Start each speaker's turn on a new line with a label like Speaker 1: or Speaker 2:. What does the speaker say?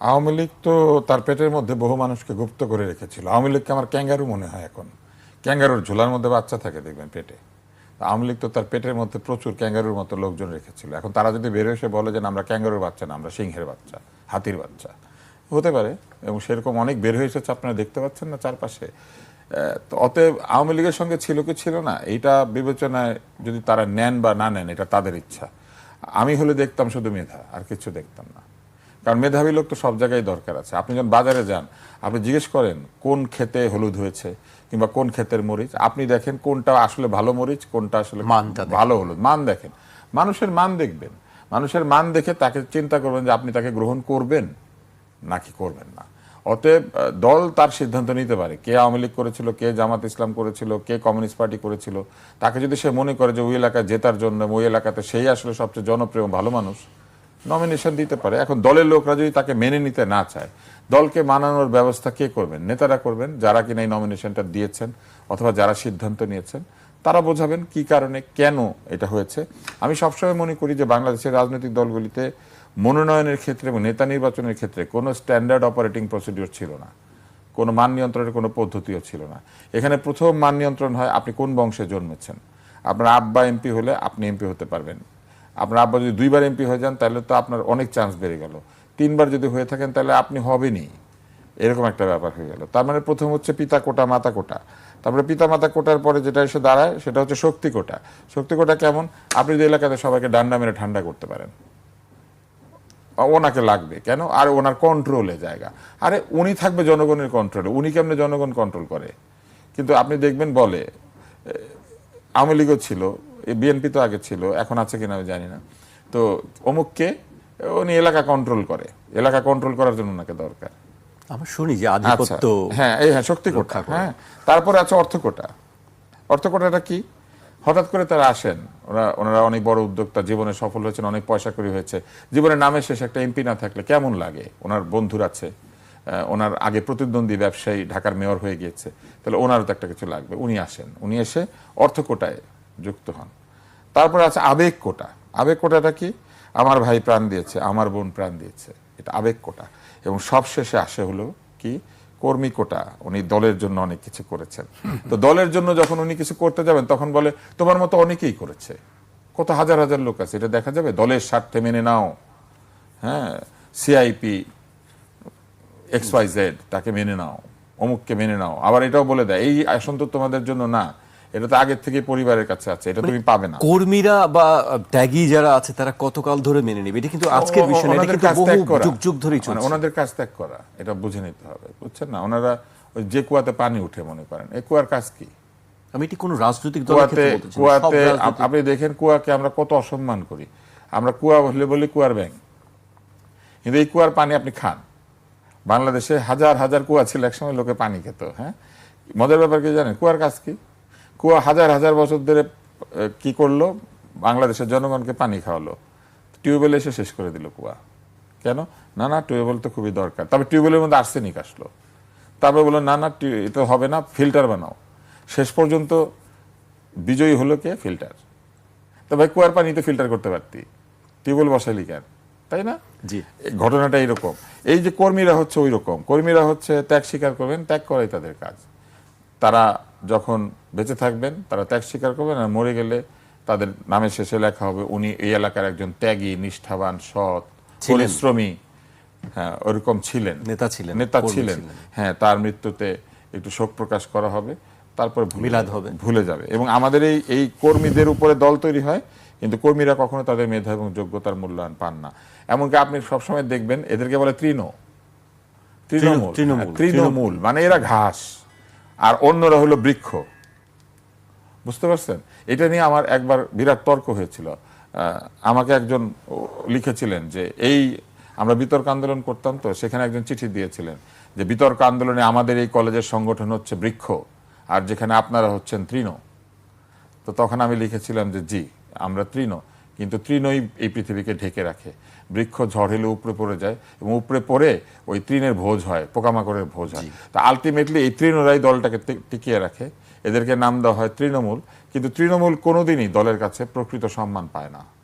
Speaker 1: আওয়ামী লীগ তো তার পেটের মধ্যে বহু মানুষকে গুপ্ত করে রেখেছিল। আওয়ামী লীগকে আমার ক্যাঙ্গারু মনে হয় এখন। ক্যাঙ্গারুর ঝোলার মধ্যে বাচ্চা থাকে, দেখবেন পেটে। আওয়ামী লীগ তো তার পেটের মধ্যে প্রচুর ক্যাঙ্গারুর মতো লোকজন রেখেছিল। এখন তারা যদি বের এসে বলে যে আমরা ক্যাঙ্গারুর বাচ্চা না, আমরা সিংহের বাচ্চা, হাতির বাচ্চা, হতে পারে। এবং সেরকম অনেক বের হয়ে এসেছে, আপনারা দেখতে পাচ্ছেন না চারপাশে। তো অতএব আওয়ামী লীগের সঙ্গে ছিল কি ছিল না, এইটা বিবেচনায় যদি তারা নেন বা না নেন, এটা তাদের ইচ্ছা। আমি হলে দেখতাম শুধু মেধা, আর কিছু দেখতাম না। কারণ মেধাবী লোক তো সব জায়গায় দরকার আছে। আপনি যখন বাজারে যান আপনি জিজ্ঞেস করেন কোন ক্ষেতে হলুদ হয়েছে কিংবা কোন ক্ষেতের মরিচ? আপনি দেখেন কোনটা আসলে ভালো মরিচ কোনটা আসলে
Speaker 2: মানটা।
Speaker 1: ভালো হলুদ। মান দেখেন। মানুষের মান দেখবেন। মানুষের মান দেখে তাকে চিন্তা করবেন যে আপনি তাকে গ্রহণ করবেন নাকি করবেন না। অতএব দল তার সিদ্ধান্ত নিতে পারে। কে আওয়ামী লীগ করেছিল কে জামাত ইসলাম করেছিল কে কমিউনিস্ট পার্টি করেছিল। তাকে যদি সে মনে করে যে ওই এলাকায় জেতার জন্য ওই এলাকাতে সেই আসলে সবচেয়ে জনপ্রিয় ভালো মানুষ নমিনেশন দিতে পারে। এখন দলের লোকরা যদি তাকে মেনে নিতে না চায়, দলকে মানানোর ব্যবস্থা কে করবেন? নেতারা করবেন, যারা কিনা এই নমিনেশনটা দিয়েছেন অথবা যারা সিদ্ধান্ত নিয়েছেন, তারা বোঝাবেন কি কারণে কেন এটা হয়েছে। আমি সবসময় মনে করি যে বাংলাদেশের রাজনৈতিক দলগুলিতে মনোনয়নের ক্ষেত্রে এবং নেতা নির্বাচনের ক্ষেত্রে কোনো স্ট্যান্ডার্ড অপারেটিং প্রসিডিওর ছিল না। কোনো মান নিয়ন্ত্রণের কোনো পদ্ধতিও ছিল না। এখানে প্রথম মান নিয়ন্ত্রণ হয় আপনি কোন বংশে জন্মেছেন? আপনার আব্বা এমপি হলে আপনি এমপি হতে পারবেন। আপনার আব্বা যদি দুইবার এমপি হয়ে যান, তাহলে তো আপনার অনেক চান্স বেড়ে গেল। তিনবার যদি হয়ে থাকেন, তাহলে আপনি হবেনই। এরকম একটা ব্যাপার হয়ে গেল। তার মানে প্রথম হচ্ছে পিতা কোটা, মাতা কোটা। তারপরে পিতা, মাতা কোটার পরে যেটা এসে দাঁড়ায়, সেটা হচ্ছে শক্তি কোটা। শক্তি কোটা কেমন? আপনি যে এলাকাতে সবাইকে ডান্ডা মেরে ঠান্ডা করতে পারেন। ওনাকে লাগবে। কেন? আর ওনার কন্ট্রোলে জায়গা। আরে, উনি থাকবে জনগণের কন্ট্রোলে উনি কেমনে জনগণ কন্ট্রোল করে? কিন্তু আপনি দেখবেন বলে আওয়ামী লীগও ছিল। বিএনপি তো আগে ছিল এখন আছে কিনা আমি জানি না। তো অমুককে উনি এলাকা কন্ট্রোল করে। এলাকা কন্ট্রোল করার জন্য ওনাকে দরকার।
Speaker 2: আমরা শুনি যে
Speaker 1: আচ্ছা।
Speaker 2: আধিপত্য
Speaker 1: হ্যাঁ এই হ্যাঁ শক্তি কোটা। হ্যাঁ তারপরে আছে অর্থ কোটা। অর্থ কোটাটা কি? হঠাৎ করে তারা আসেন। ওরা ওনারা অনেক বড় উদ্যোক্তা জীবনে সফল হয়েছেন অনেক পয়সা করে হয়েছে। জীবনের নামে শেষ একটা এমপি না থাকলে কেমন লাগে? ওনার বন্ধুর আছে। ওনার আগে প্রতিদ্বন্দ্বী ব্যবসায়ী ঢাকার মেয়র হয়ে গিয়েছে। তাহলে ওনারও তো একটা কিছু লাগবে। উনি আসেন। উনি এসে অর্থ কোটায় যুক্ত হন। তারপরে আছে আবেগ কোটা। আবেগ কোটাটা কি? আমার ভাই প্রাণ দিয়েছে, আমার বোন প্রাণ দিয়েছে। এটা আবেগ কোটা। এবং সবশেষে আসে হলো কি? কর্মী কোটা। উনি দলের জন্য অনেক কিছু করেছেন। তো দলের জন্য যখন উনি কিছু করতে যাবেন, তখন বলে, তোমার মতো অনেকেই করেছে। কত হাজার হাজার লোক আছে। এটা দেখা যাবে? দলের স্বার্থে মেনে নাও। হ্যাঁ সিআইপি এক্স ওয়াই জেড তাকে মেনে নাও। অমুককে মেনে নাও। আবার এটাও বলে দেয়, এই আসন তো তোমাদের জন্য না। এটা তো আগের থেকে পরিবারের কাছে আছে এটা তুমি পাবে না।
Speaker 2: কর্মীরা বা ত্যাগী যারা আছে তারা কতকাল ধরে মেনে নেবে? এটা কিন্তু আজকের বিষয় না এটা কিন্তু বহু যুগ যুগ ধরেই
Speaker 1: মানে
Speaker 2: চলছে।
Speaker 1: ওনাদের কাজ ত্যাগ করা এটা বুঝে নিতে হবে বুঝছেন না? ওনারা ওই যে কুয়াতে পানি উঠে মনে করেন এই কুয়ার কাজ কি?
Speaker 2: আমি এটি কোন রাজনৈতিক দলের
Speaker 1: কুয়াতে
Speaker 2: ক্ষেত্রে বলতে চাই না। সব
Speaker 1: কুয়াতে আপনি দেখেন কুয়াকে আমরা কত অসম্মান করি। আমরা কুয়া বলে বলি কুয়ার ব্যাং কিন্তু এই কুয়ার পানি আপনি খান। বাংলাদেশে হাজার হাজার কুয়া ছিল একসময় লোকে পানি খেত হ্যাঁ? মজার ব্যাপার কি জানেন? কুয়ার কাজ কি? কুয়া হাজার হাজার বছর ধরে কি করল? বাংলাদেশের জনগণকে পানি খাওয়ালো। টিউবওয়েল এসে শেষ করে দিল কুয়া। কেন? না না টিউবওয়েল তো খুবই দরকার। তবে টিউবওয়েলের মধ্যে আর্সেনিক আসলো। তারপরে বলল না না এটা হবে না ফিল্টার বানাও। শেষ পর্যন্ত বিজয়ী হলো কে? ফিল্টার। তো ভাই কুয়ার পানি তো ফিল্টার করতে পারতি। টিউবওয়েল বসাইলি কেন? তাই না?
Speaker 2: জি।
Speaker 1: ঘটনাটা এইরকম। এই যে কর্মীরা হচ্ছে ওই রকম কর্মীরা হচ্ছে ত্যাগ স্বীকার করবেন ত্যাগ করাই তাদের কাজ। তারা যখন বেঁচে থাকবেন তারা ত্যাগ স্বীকার করবেন আর মরে গেলে তাদের নামের শেষে লেখা হবে উনি এই এলাকার একজন ত্যাগী নিষ্ঠাবান সৎ। পরিশ্রমী। হ্যাঁ ওরকম ছিলেন।
Speaker 2: নেতা ছিলেন,
Speaker 1: নেতা ছিলেন। হ্যাঁ তার মৃত্যুতে একটু শোক প্রকাশ করা হবে তারপরে ভুলে
Speaker 2: মিলাদ হবে।
Speaker 1: ভুলে যাবে। এবং আমাদের এই এই কর্মীদের উপরে দল তৈরি হয় কিন্তু কর্মীরা কখনো তাদের মেধা এবং যোগ্যতার মূল্যায়ন পান না। এমনকি আপনি সবসময় দেখবেন এদেরকে বলে তৃণ। তৃণমূল।
Speaker 2: তৃণমূল,
Speaker 1: হ্যাঁ, তৃণমূল। মানে এরা ঘাস। আর অন্যরা হলো বৃক্ষ। বুঝতে পারছেন? এটা নিয়ে আমার একবার বিরাট তর্ক হয়েছিল। আমাকে একজন লিখেছিলেন যে, এই, আমরা বিতর্ক আন্দোলন করতাম তো, সেখানে একজন চিঠি দিয়েছিলেন যে, বিতর্ক আন্দোলনে আমাদের এই কলেজের সংগঠন হচ্ছে বৃক্ষ, আর যেখানে আপনারা হচ্ছেন তৃণ। তো তখন আমি লিখেছিলাম যে, জি, আমরা তৃণ। কিন্তু তৃণই এই পৃথিবীকে ঢেকে রাখে। বৃক্ষ ঝড় হলে উপরে পড়ে যায় এবং উপরে পড়ে ওই তৃণের ভোজ হয় পোকামাকড়ের ভোজ হয়। তা আলটিমেটলি এই তৃণরাই দলটাকে টিকিয়ে রাখে। এদেরকে নাম দেওয়া হয় তৃণমূল। কিন্তু তৃণমূল কোনোদিনই দলের কাছে প্রকৃত সম্মান পায় না।